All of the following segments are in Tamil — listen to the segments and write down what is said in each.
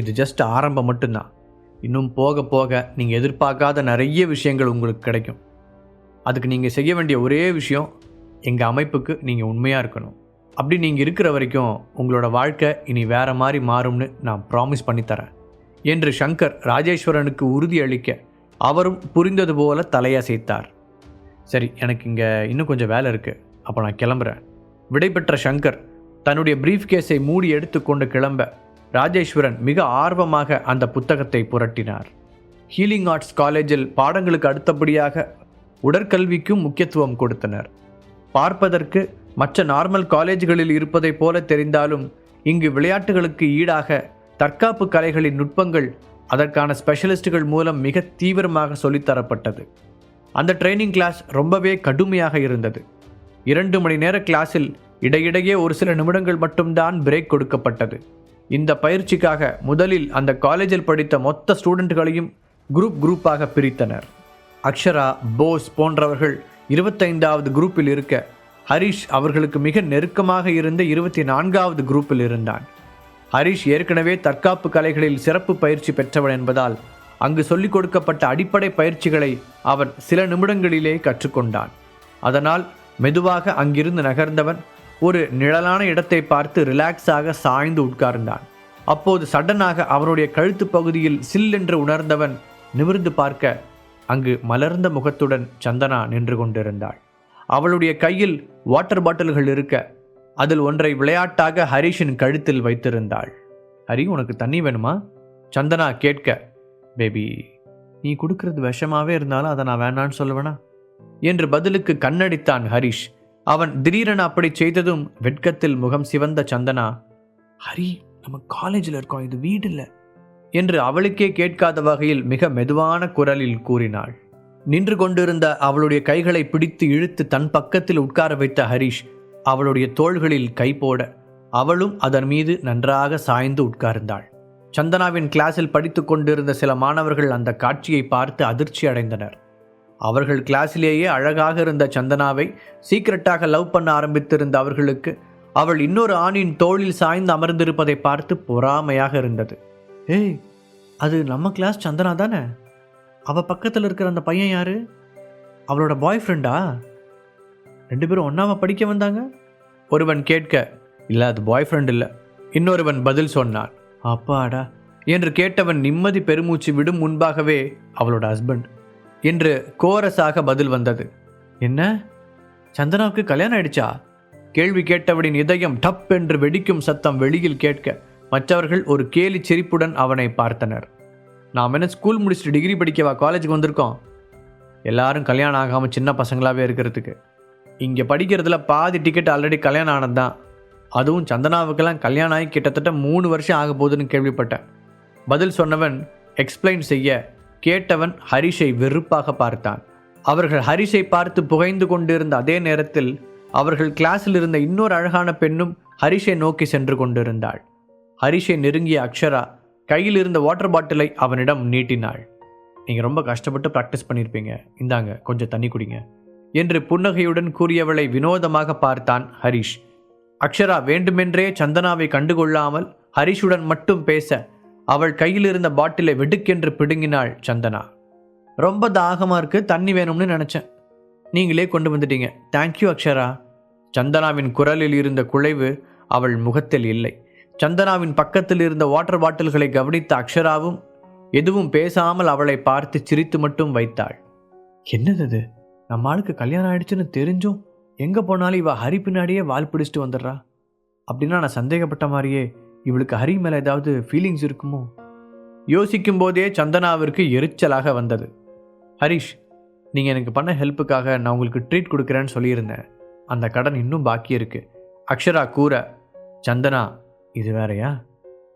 இது ஜஸ்ட் ஆரம்பம் மட்டும்தான். இன்னும் போக போக நீங்கள் எதிர்பார்க்காத நிறைய விஷயங்கள் உங்களுக்கு கிடைக்கும். அதுக்கு நீங்கள் செய்ய வேண்டிய ஒரே விஷயம் எங்கள் அமைப்புக்கு நீங்கள் உண்மையாக இருக்கணும். அப்படி நீங்கள் இருக்கிற வரைக்கும் உங்களோட வாழ்க்கை இனி வேறு மாதிரி மாறும்னு நான் ப்ராமிஸ் பண்ணித்தரேன் என்று சங்கர் ராஜேஸ்வரனுக்கு உறுதியளிக்க அவரும் புரிந்தது போல தலையசைத்தார் சரி எனக்கு இங்கே இன்னும் கொஞ்சம் வேலை இருக்குது அப்போ நான் கிளம்புறேன். விடைபெற்ற சங்கர் தன்னுடைய ப்ரீஃப் கேஸை மூடி எடுத்துக்கொண்டு கிளம்ப ராஜேஸ்வரன் மிக ஆர்வமாக அந்த புத்தகத்தை புரட்டினார். ஹீலிங் ஆர்ட்ஸ் காலேஜில் பாடங்களுக்கு அடுத்தபடியாக உடற்கல்விக்கும் முக்கியத்துவம் கொடுத்தனர். பார்ப்பதற்கு மற்ற நார்மல் காலேஜ்களில் இருப்பதைப் போல தெரிந்தாலும் இங்கு விளையாட்டுகளுக்கு ஈடாக தற்காப்பு கலைகளின் நுட்பங்கள் அதற்கான ஸ்பெஷலிஸ்டுகள் மூலம் மிக தீவிரமாக சொல்லித்தரப்பட்டது அந்த ட்ரைனிங் கிளாஸ் ரொம்பவே கடுமையாக இருந்தது. இரண்டு மணி நேர கிளாஸில் இடையிடையே ஒரு சில நிமிடங்கள் மட்டும்தான் பிரேக் கொடுக்கப்பட்டது. இந்த பயிற்சிக்காக முதலில் அந்த காலேஜில் படித்த மொத்த ஸ்டூடெண்ட்களையும் குரூப் குரூப்பாக பிரித்தனர். அக்ஷரா போஸ் போன்றவர்கள் இருபத்தைந்தாவது குரூப்பில் இருக்க ஹரிஷ் அவர்களுக்கு மிக நெருக்கமாக இருந்த இருபத்தி நான்காவது குரூப்பில் இருந்தான். ஹரிஷ் ஏற்கனவே தற்காப்பு கலைகளில் சிறப்பு பயிற்சி பெற்றவன் என்பதால் அங்கு சொல்லிக் கொடுக்கப்பட்ட அடிப்படை பயிற்சிகளை அவன் சில நிமிடங்களிலே கற்றுக்கொண்டான். அதனால் மெதுவாக அங்கிருந்து நகர்ந்தவன் ஒரு நிழலான இடத்தை பார்த்து ரிலாக்ஸாக சாய்ந்து உட்கார்ந்தான். அப்போது சடனாக அவனுடைய கழுத்து பகுதியில் சில் என்று உணர்ந்தவன் நிமிர்ந்து பார்க்க அங்கு மலர்ந்த முகத்துடன் சந்தனா நின்று கொண்டிருந்தாள். அவளுடைய கையில் வாட்டர் பாட்டில்கள் இருக்க அதில் ஒன்றை விளையாட்டாக ஹரிஷின் கழுத்தில் வைத்திருந்தாள். ஹரி உனக்கு தண்ணி வேணுமா? சந்தனா கேட்க பேபி நீ கொடுக்கறது விஷமாவே இருந்தாலும் அதை நான் வேணான்னு சொல்லுவேனா? என்று பதிலுக்கு கண்ணடித்தான் ஹரிஷ். அவன் திடீரென அப்படி செய்ததும் வெட்கத்தில் முகம் சிவந்த சந்தனா ஹரி நம்ம காலேஜில் இருக்கோம் இது வீடு இல்லை என்று அவளுக்கே கேட்காத வகையில் மிக மெதுவான குரலில் கூறினாள். நின்று கொண்டிருந்த அவளுடைய கைகளை பிடித்து இழுத்து தன் பக்கத்தில் உட்கார வைத்த ஹரிஷ் அவளுடைய தோள்களில் கை போட அவளும் அதன் மீது நன்றாக சாய்ந்து உட்கார்ந்தாள். சந்தனாவின் கிளாஸில் படித்துக் கொண்டிருந்த சில மாணவர்கள் அந்த காட்சியை பார்த்து அதிர்ச்சி அடைந்தனர். அவர்கள் கிளாஸிலேயே அழகாக இருந்த சந்தனாவை சீக்கிரட்டாக லவ் பண்ண ஆரம்பித்திருந்த அவர்களுக்கு அவள் இன்னொரு ஆணின் தோளில் சாய்ந்து அமர்ந்திருப்பதை பார்த்து பொறாமையாக இருந்தது. ஏய் அது நம்ம கிளாஸ் சந்தனா தானே? அவ பக்கத்தில் இருக்கிற அந்த பையன் யாரு? அவளோட பாய் ஃப்ரெண்டா ரெண்டு பேரும் ஒன்றாவை படிக்க வந்தாங்க? ஒருவன் கேட்க இல்லை அது பாய் ஃப்ரெண்ட் இல்லை. இன்னொருவன் பதில் சொன்னான் அப்பாடா என்று கேட்டவன் நிம்மதி பெருமூச்சு விடும் முன்பாகவே அவளோட ஹஸ்பண்ட் என்று கோரஸாக பதில் வந்தது. என்ன? சந்தனாவுக்கு கல்யாணம் ஆயிடுச்சா? கேள்வி கேட்டவனின் இதயம் டப் என்று வெடிக்கும் சத்தம் வெளியில் கேட்க மற்றவர்கள் ஒரு கேலி சிரிப்புடன் அவனை பார்த்தனர். நாம் என்ன ஸ்கூல் முடிச்சுட்டு டிகிரி படிக்கவா காலேஜுக்கு வந்திருக்கோம்? எல்லாரும் கல்யாணம் ஆகாமல் சின்ன பசங்களாகவே இருக்கிறதுக்கு. இங்கே படிக்கிறதுல பாதி டிக்கெட் ஆல்ரெடி கல்யாணம் ஆனது தான் அதுவும் சந்தனாவுக்கெல்லாம் கல்யாணம் ஆகி கிட்டத்தட்ட மூணு வருஷம் ஆக போகுதுன்னு கேள்விப்பட்டேன். பதில் சொன்னவன் எக்ஸ்பிளைன் செய்ய. கேட்டவன் ஹரிஷை வெறுப்பாக பார்த்தான். அவர்கள் ஹரிஷை பார்த்து புகைந்து கொண்டிருந்த அதே நேரத்தில் அவர்கள் கிளாஸில் இருந்த இன்னொரு அழகான பெண்ணும் ஹரிஷை நோக்கி சென்று கொண்டிருந்தாள். ஹரிஷை நெருங்கிய அக்ஷரா கையில் இருந்த வாட்டர் பாட்டிலை அவனிடம் நீட்டினாள். நீங்கள் ரொம்ப கஷ்டப்பட்டு ப்ராக்டிஸ் பண்ணியிருப்பீங்க இந்தாங்க கொஞ்சம் தண்ணி குடிங்க. என்று புன்னகையுடன் கூறியவளை வினோதமாக பார்த்தான் ஹரிஷ். அக்ஷரா வேண்டுமென்றே சந்தனாவை கண்டுகொள்ளாமல் ஹரிஷுடன் மட்டும் பேச அவள் கையில் இருந்த பாட்டிலை வெடுக்கென்று பிடுங்கினாள் சந்தனா. ரொம்ப தாகமாக இருக்கு தண்ணி வேணும்னு நினச்சேன். நீங்களே கொண்டு வந்துட்டீங்க. Thank you Akshara. சந்தனாவின் குரலில் இருந்த குழைவு அவள் முகத்தில் இல்லை. சந்தனாவின் பக்கத்தில் இருந்த வாட்டர் பாட்டில்களை கவனித்த அக்ஷராவும் எதுவும் பேசாமல் அவளை பார்த்து சிரித்து மட்டும் வைத்தாள். என்னது நம்ம ஆளுக்கு கல்யாணம் ஆயிடுச்சுன்னு தெரிஞ்சும் எங்கே போனாலும் இவ ஹரி பின்னாடியே வால் பிடிச்சிட்டு வந்துடுறா. அப்படின்னா நான் சந்தேகப்பட்ட மாதிரியே இவளுக்கு ஹரி மேலே ஏதாவது ஃபீலிங்ஸ் இருக்குமோ? யோசிக்கும் போதே சந்தனாவிற்கு எரிச்சலாக வந்தது. ஹரிஷ் நீங்கள் எனக்கு பண்ண ஹெல்ப்புக்காக நான் உங்களுக்கு ட்ரீட் கொடுக்குறேன்னு சொல்லியிருந்தேன். அந்த கடன் இன்னும் பாக்கி இருக்கு. அக்ஷரா கூற சந்தனா இது வேறையா?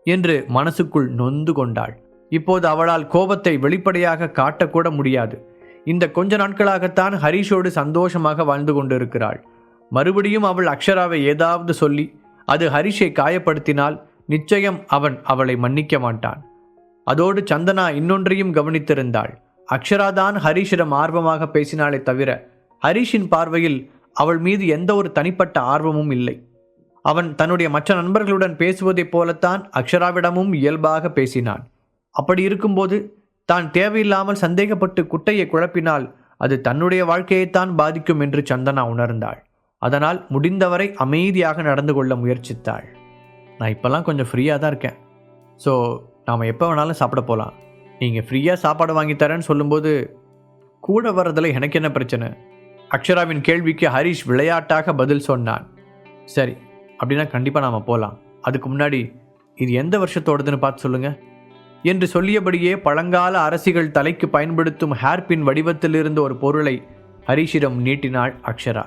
என்று மனசுக்குள் நொந்து கொண்டாள். இப்போது அவளால் கோபத்தை வெளிப்படையாக காட்டக்கூட முடியாது. இந்த கொஞ்ச நாட்களாகத்தான் ஹரிஷோடு சந்தோஷமாக வாழ்ந்து கொண்டிருக்கிறாள். மறுபடியும் அவள் அக்ஷராவை ஏதாவது சொல்லி அது ஹரிஷை காயப்படுத்தினால் நிச்சயம் அவன் அவளை மன்னிக்க மாட்டான். அதோடு சந்தனா இன்னொன்றையும் கவனித்திருந்தாள். அக்ஷராதான் ஹரிஷிடம் ஆர்வமாக பேசினாலே தவிர ஹரிஷின் பார்வையில் அவள் மீது எந்த ஒரு தனிப்பட்ட ஆர்வமும் இல்லை. அவன் தன்னுடைய மற்ற நண்பர்களுடன் பேசுவதைப் போலத்தான் அக்ஷராவிடமும் இயல்பாக பேசினான். அப்படி இருக்கும்போது தான் தேவையில்லாமல் சந்தேகப்பட்டு குட்டையை குழப்பினால் அது தன்னுடைய வாழ்க்கையைத்தான் பாதிக்கும் என்று சந்தனா உணர்ந்தாள். அதனால் முடிந்தவரை அமைதியாக நடந்து கொள்ள முயற்சித்தாள். நான் இப்போல்லாம் கொஞ்சம் ஃப்ரீயாக தான் இருக்கேன். ஸோ நாம் எப்போ வேணாலும் சாப்பிட போகலாம் நீங்கள் ஃப்ரீயாக சாப்பாடு வாங்கி தரேன்னு சொல்லும்போது கூட வர்றதில் எனக்கு என்ன பிரச்சனை? அக்ஷராவின் கேள்விக்கு ஹரிஷ் விளையாட்டாக பதில் சொன்னான். சரி அப்படின்னா கண்டிப்பாக நாம் போகலாம் அதுக்கு முன்னாடி இது எந்த வருஷத்தோடதுன்னு பார்த்து சொல்லுங்கள் என்று சொல்லியபடியே பழங்கால அரசிகள் தலைக்கு பயன்படுத்தும் ஹேர்பின் வடிவத்தில் இருந்த ஒரு பொருளை ஹரிஷிடம் நீட்டினாள் அக்ஷரா.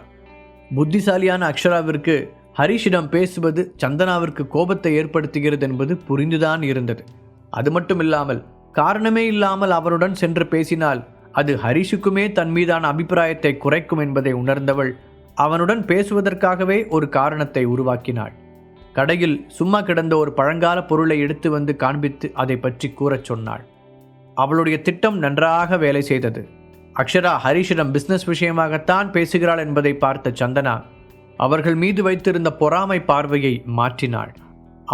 புத்திசாலியான அக்ஷராவிற்கு ஹரிஷிடம் பேசுவது சந்தனாவிற்கு கோபத்தை ஏற்படுத்துகிறது என்பது புரிந்துதான் இருந்தது. அது மட்டும் இல்லாமல் காரணமே இல்லாமல் அவருடன் சென்று பேசினால் அது ஹரிஷுக்குமே தன் மீதான அபிப்பிராயத்தை குறைக்கும் என்பதை உணர்ந்தவள் அவனுடன் பேசுவதற்காகவே ஒரு காரணத்தை உருவாக்கினாள். கடையில் சும்மா கிடந்த ஒரு பழங்கால பொருளை எடுத்து வந்து காண்பித்து அதை பற்றி கூறச் சொன்னாள். அவளுடைய திட்டம் நன்றாக வேலை செய்தது. அக்ஷரா ஹரிஷிடம் பிஸ்னஸ் விஷயமாகத்தான் பேசுகிறாள் என்பதை பார்த்த சந்தனா அவர்கள் மீது வைத்திருந்த பொறாமை பார்வையை மாற்றினாள்.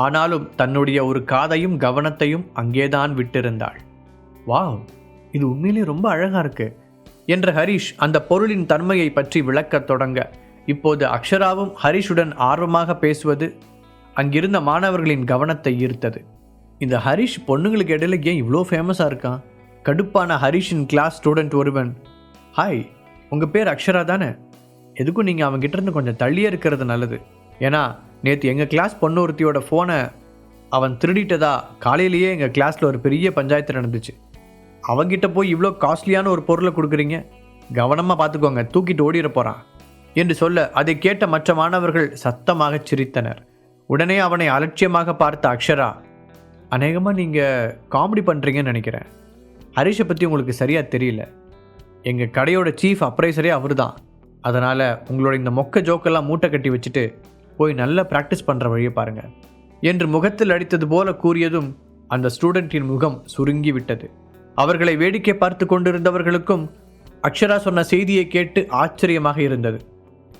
ஆனாலும் தன்னுடைய ஒரு காதையும் கவனத்தையும் அங்கேதான் விட்டிருந்தாள். வாவ் இது உண்மையிலே ரொம்ப அழகா இருக்கு என்ற ஹரிஷ் அந்த பொருளின் தன்மையை பற்றி விளக்கத் தொடங்க. இப்போது அக்ஷராவும் ஹரிஷுடன் ஆர்வமாக பேசுவது அங்கிருந்த மாணவர்களின் கவனத்தை ஈர்த்தது. இந்த ஹரிஷ் பொண்ணுங்களுக்கு இடையில ஏன் இவ்வளோ ஃபேமஸாக இருக்கான்? கடுப்பான ஹரிஷின் கிளாஸ் ஸ்டூடெண்ட் ஒருவன் ஹாய் உங்கள் பேர் அக்ஷரா தானே? எதுக்கும் நீங்கள் அவங்ககிட்ட இருந்து கொஞ்சம் தள்ளியே இருக்கிறது நல்லது. ஏன்னா நேற்று எங்கள் கிளாஸ் பொண்ணு ஒருத்தியோட ஃபோனை அவன் திருடிட்டதா காலையிலேயே எங்கள் கிளாஸில் ஒரு பெரிய பஞ்சாயத்து நடந்துச்சு. அவங்கிட்ட போய் இவ்வளோ காஸ்ட்லியான ஒரு பொருளை கொடுக்குறீங்க? கவனமாக பார்த்துக்கோங்க தூக்கிட்டு ஓடிட போகிறான் என்று சொல்ல அதை கேட்ட மற்ற மாணவர்கள் சத்தமாக சிரித்தனர். உடனே அவனை அலட்சியமாக பார்த்த அக்ஷரா அநேகமாக நீங்கள் காமெடி பண்ணுறீங்கன்னு நினைக்கிறேன். ஹரிஷை பற்றி உங்களுக்கு சரியாக தெரியல. எங்கள் கடையோட சீஃப் அப்ரைசரே அவர் தான் அதனால் உங்களோட இந்த மொக்க ஜோக்கெல்லாம் மூட்டை கட்டி வச்சுட்டு போய் நல்லா ப்ராக்டிஸ் பண்ணுற வழியை பாருங்கள் என்று முகத்தில் அடித்தது போல கூறியதும் அந்த ஸ்டூடெண்ட்டின் முகம் சுருங்கி விட்டது. அவர்களை வேடிக்கை பார்த்து கொண்டிருந்தவர்களுக்கும் அக்ஷரா சொன்ன செய்தியை கேட்டு ஆச்சரியமாக இருந்தது.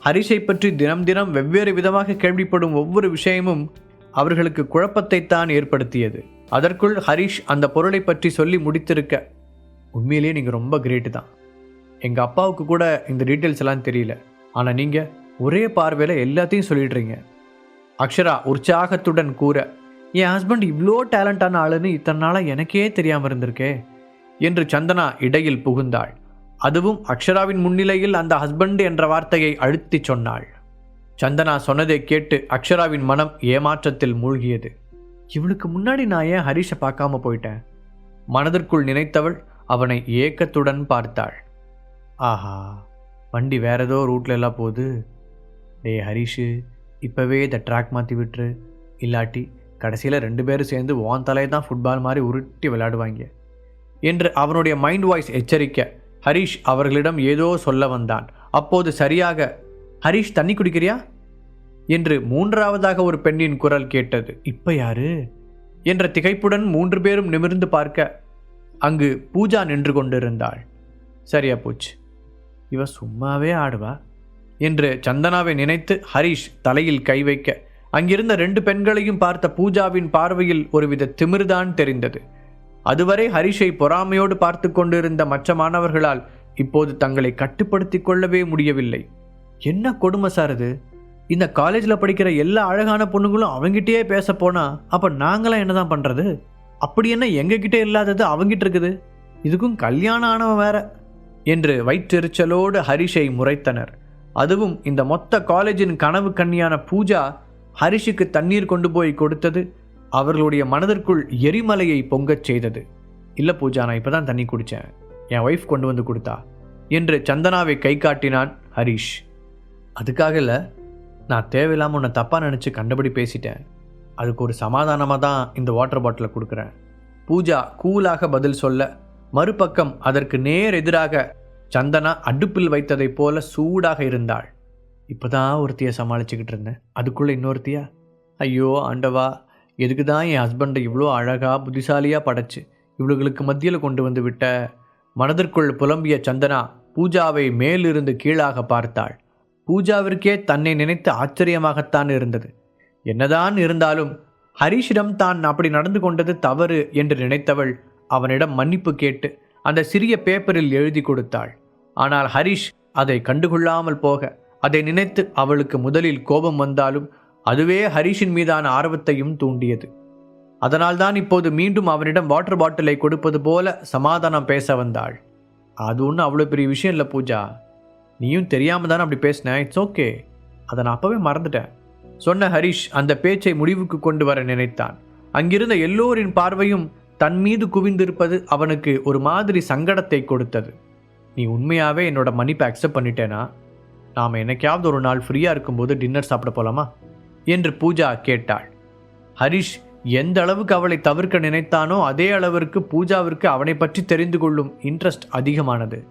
ஹரிஷை பற்றி தினம் தினம் வெவ்வேறு விதமாக கேள்விப்படும் ஒவ்வொரு விஷயமும் அவர்களுக்கு குழப்பத்தைத்தான் ஏற்படுத்தியது. அதற்குள் ஹரிஷ் அந்த பொருளை பற்றி சொல்லி முடித்திருக்க உண்மையிலேயே நீங்கள் ரொம்ப கிரேட்டு தான். எங்கள் அப்பாவுக்கு கூட இந்த டீட்டெயில்ஸ் எல்லாம் தெரியல. ஆனால் நீங்கள் ஒரே பார்வையில் எல்லாத்தையும் சொல்லிடுறீங்க. அக்ஷரா உற்சாகத்துடன் கூற என் ஹஸ்பண்ட் இவ்வளோ டேலண்டான ஆளுன்னு இத்தனை நாளாக எனக்கே தெரியாமல் இருந்திருக்கே என்று சந்தனா இடையில் புகுந்தாள். அதுவும் அக்ஷராவின் முன்னிலையில் அந்த ஹஸ்பண்ட் என்ற வார்த்தையை அழுத்திச் சொன்னாள். சந்தனா சொன்னதை கேட்டு அக்ஷராவின் மனம் ஏமாற்றத்தில் மூழ்கியது. இவளுக்கு முன்னாடி நான் ஏன் ஹரிஷை பார்க்காம போயிட்டேன்? மனதிற்குள் நினைத்தவள் அவனை ஏக்கத்துடன் பார்த்தாள். ஆஹா வண்டி வேற ஏதோ ரூட்ல எல்லாம் போகுது. டேய் ஹரிஷு இப்போவே இதை ட்ராக் மாற்றி விட்டுரு. இல்லாட்டி கடைசியில் ரெண்டு பேரும் சேர்ந்து ஓன் தலையை தான் ஃபுட்பால் மாதிரி உருட்டி விளையாடுவாங்க. என்று அவனுடைய மைண்ட் வாய்ஸ் எச்சரிக்க ஹரிஷ் அவர்களிடம் ஏதோ சொல்ல வந்தான். அப்போது சரியாக ஹரிஷ் தண்ணி குடிக்கிறியா? என்று மூன்றாவதாக ஒரு பெண்ணின் குரல் கேட்டது. இப்போ யாரு? என்ற திகைப்புடன் மூன்று பேரும் நிமிர்ந்து பார்க்க அங்கு பூஜா நின்று கொண்டிருந்தாள். சரியா போச்சு. இவ சும்மாவே ஆடுவா? என்று சந்தனாவை நினைத்து ஹரிஷ் தலையில் கை வைக்க அங்கிருந்த ரெண்டு பெண்களையும் பார்த்த பூஜாவின் பார்வையில் ஒருவித திமிர்தான் தெரிந்தது. அதுவரை ஹரிஷை பொறாமையோடு பார்த்து கொண்டிருந்த மற்ற மாணவர்களால் இப்போது தங்களை கட்டுப்படுத்தி கொள்ளவே முடியவில்லை. என்ன கொடுமை சார் இது? இந்த காலேஜில் படிக்கிற எல்லா அழகான பொண்ணுங்களும் அவங்கிட்டயே பேச போனா அப்போ நாங்களாம் என்னதான் பண்ணுறது அப்படி என்ன எங்ககிட்ட இல்லாதது அவங்கிட்ட இருக்குது? இதுக்கும் கல்யாணம் ஆனவன் வேற. என்று வயிற்றெரிச்சலோடு ஹரிஷை முறைத்தனர். அதுவும் இந்த மொத்த காலேஜின் கனவு கண்ணியான பூஜா ஹரிஷுக்கு தண்ணீர் கொண்டு போய் கொடுத்தது அவர்களுடைய மனதிற்குள் எரிமலையை பொங்கச் செய்தது. இல்லை பூஜா நான் இப்போ தான் தண்ணி குடித்தேன் என் ஒய்ஃப் கொண்டு வந்து கொடுத்தா என்று சந்தனாவை கை காட்டினான் ஹரிஷ். அதுக்காக இல்லை நான் தேவையில்லாமல் உன்னை தப்பாக நினச்சி கண்டபடி பேசிட்டேன். அதுக்கு ஒரு சமாதானமாக தான் இந்த வாட்டர் பாட்டிலை கொடுக்குறேன். பூஜா கூலாக பதில் சொல்ல மறுபக்கம் அதற்கு நேர் எதிராக சந்தனா அடுப்பில் வைத்ததைப் போல சூடாக இருந்தாள். இப்போதான் ஒருத்தியை சமாளிச்சுக்கிட்டு இருந்தேன். அதுக்குள்ளே இன்னொருத்தியா? ஐயோ ஆண்டவா எதுக்கு தான் என் ஹஸ்பண்டை இவ்வளோ அழகாக புத்திசாலியாக படைச்சு இவளுகளுக்கு மத்தியில் கொண்டு வந்து விட்ட? மனதிற்குள் புலம்பிய சந்தனா பூஜாவை மேலிருந்து கீழாக பார்த்தாள். பூஜாவிற்கே தன்னை நினைத்து ஆச்சரியமாகத்தான் இருந்தது. என்னதான் இருந்தாலும் ஹரிஷிடம் தான் அப்படி நடந்து கொண்டது தவறு என்று நினைத்தவள் அவனிடம் மன்னிப்பு கேட்டு அந்த சிறிய பேப்பரில் எழுதி கொடுத்தாள். ஆனால் ஹரிஷ் அதை கண்டுகொள்ளாமல் போக அதை நினைத்து அவளுக்கு முதலில் கோபம் வந்தாலும் அதுவே ஹரிஷின் மீதான ஆர்வத்தையும் தூண்டியது. அதனால்தான் இப்போது மீண்டும் அவனிடம் வாட்டர் பாட்டிலை கொடுப்பது போல சமாதானம் பேச வந்தாள். அது ஒன்றும் அவ்வளோ பெரிய விஷயம் இல்லை பூஜா. நீயும் தெரியாமல் தானே அப்படி பேசின? இட்ஸ் ஓகே அதை நான் அப்போவே மறந்துட்டேன். சொன்ன ஹரிஷ் அந்த பேச்சை முடிவுக்கு கொண்டு வர நினைத்தான். அங்கிருந்த எல்லோரின் பார்வையும் தன் மீது குவிந்திருப்பது அவனுக்கு ஒரு மாதிரி சங்கடத்தை கொடுத்தது. நீ உண்மையாகவே என்னோட மன்னிப்பை அக்செப்ட் பண்ணிட்டேனா? நாம் என்னைக்காவது ஒரு நாள் ஃப்ரீயாக இருக்கும்போது டின்னர் சாப்பிட போலாமா? என்று பூஜா கேட்டாள். ஹரிஷ் எந்த அளவுக்கு அவளை தவிர்க்க நினைத்தானோ அதே அளவிற்கு பூஜாவிற்கு அவனை பற்றி தெரிந்து கொள்ளும் இன்ட்ரெஸ்ட் அதிகமானது.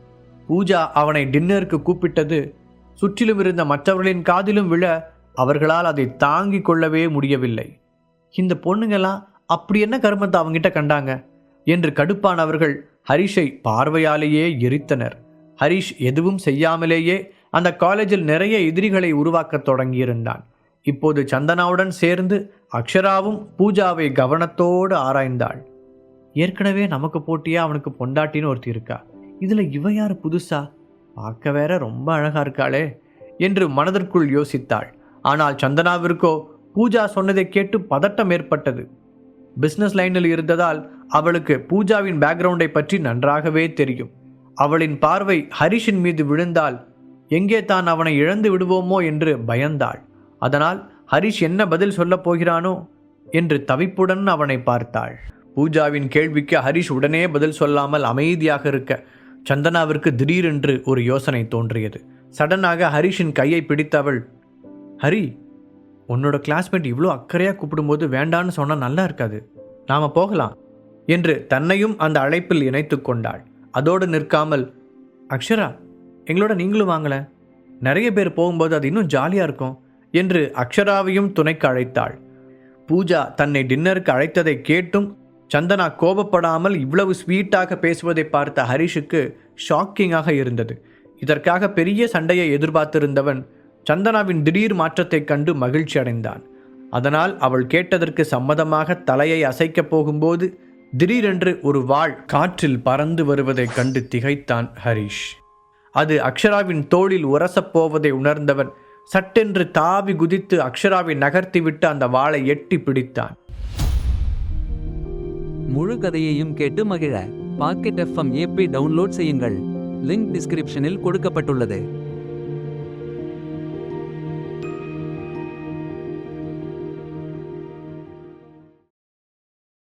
பூஜா அவனை டின்னருக்கு கூப்பிட்டது. சுற்றிலும் இருந்த மற்றவர்களின் காதிலும் விழ அவர்களால் அதை தாங்கிக் கொள்ளவே முடியவில்லை. இந்த பொண்ணுங்கெல்லாம் அப்படி என்ன கருமத்தை அவங்கிட்ட கண்டாங்க? என்று கடுப்பானவர்கள் ஹரிஷை பார்வையாலேயே எரித்தனர். ஹரிஷ் எதுவும் செய்யாமலேயே அந்த காலேஜில் நிறைய எதிரிகளை உருவாக்கத் தொடங்கியிருந்தான். இப்போது சந்தனாவுடன் சேர்ந்து அக்ஷராவும் பூஜாவை கவனத்தோடு ஆராய்ந்தாள். ஏற்கனவே நமக்கு போட்டியா அவனுக்கு பொண்டாட்டின்னு ஒருத்தி இருக்கா? இதில் இவ யார் புதுசா? பார்க்க வேற ரொம்ப அழகா இருக்காளே என்று மனதிற்குள் யோசித்தாள். ஆனால் சந்தனாவிற்கோ பூஜா சொன்னதை கேட்டு பதட்டம் ஏற்பட்டது. பிஸ்னஸ் லைனில் இருந்ததால் அவளுக்கு பூஜாவின் பேக்ரவுண்டை பற்றி நன்றாகவே தெரியும். அவளின் பார்வை ஹரிஷின் மீது விழுந்தால் எங்கே தான் அவனை இழந்து விடுவோமோ என்று பயந்தாள். அதனால் ஹரிஷ் என்ன பதில் சொல்லப் போகிறானோ என்று தவிப்புடன் அவனை பார்த்தாள். பூஜாவின் கேள்விக்கு ஹரிஷ் உடனே பதில் சொல்லாமல் அமைதியாக இருக்க சந்தனாவிற்கு திடீரென்று ஒரு யோசனை தோன்றியது. சடனாக ஹரிஷின் கையை பிடித்தவள் ஹரி உன்னோட கிளாஸ்மேட் இவ்வளோ அக்கறையாக கூப்பிடும்போது வேண்டான்னு சொன்னால் நல்லா இருக்காது. நாம் போகலாம். என்று தன்னையும் அந்த அழைப்பில் இணைத்து கொண்டாள். அதோடு நிற்காமல் அக்ஷரா எங்களோட நீங்களும் வாங்கல நிறைய பேர் போகும்போது அது இன்னும் ஜாலியாக இருக்கும் என்று அக்ஷராவையும் துணைக்கு அழைத்தாள். பூஜா தன்னை டின்னருக்கு அழைத்ததை கேட்டும் சந்தனா கோபப்படாமல் இவ்வளவு ஸ்வீட்டாக பேசுவதை பார்த்த ஹரிஷுக்கு ஷாக்கிங்காக இருந்தது. இதற்காக பெரிய சண்டையை எதிர்பார்த்திருந்தவன் சந்தனாவின் திடீர் மாற்றத்தைக் கண்டு மகிழ்ச்சி அடைந்தான். அதனால் அவள் கேட்டதற்கு சம்மதமாக தலையை அசைக்கப் போகும்போது திடீரென்று ஒரு வாள் காற்றில் பறந்து வருவதைக் கண்டு திகைத்தான் ஹரிஷ். அது அக்ஷராவின் தோளில் உரசப் போவதை உணர்ந்தவன் சட்டென்று தாவி குதித்து அக்ஷராவை நகர்த்திவிட்டு அந்த வாளை எட்டி பிடித்தான். முழு கதையையும் கேட்டு மகிழ பாக்கெட் எஃப்எம் ஏபி டவுன்லோட் செய்யுங்கள். லிங்க் டிஸ்கிரிப்ஷனில் கொடுக்கப்பட்டுள்ளது.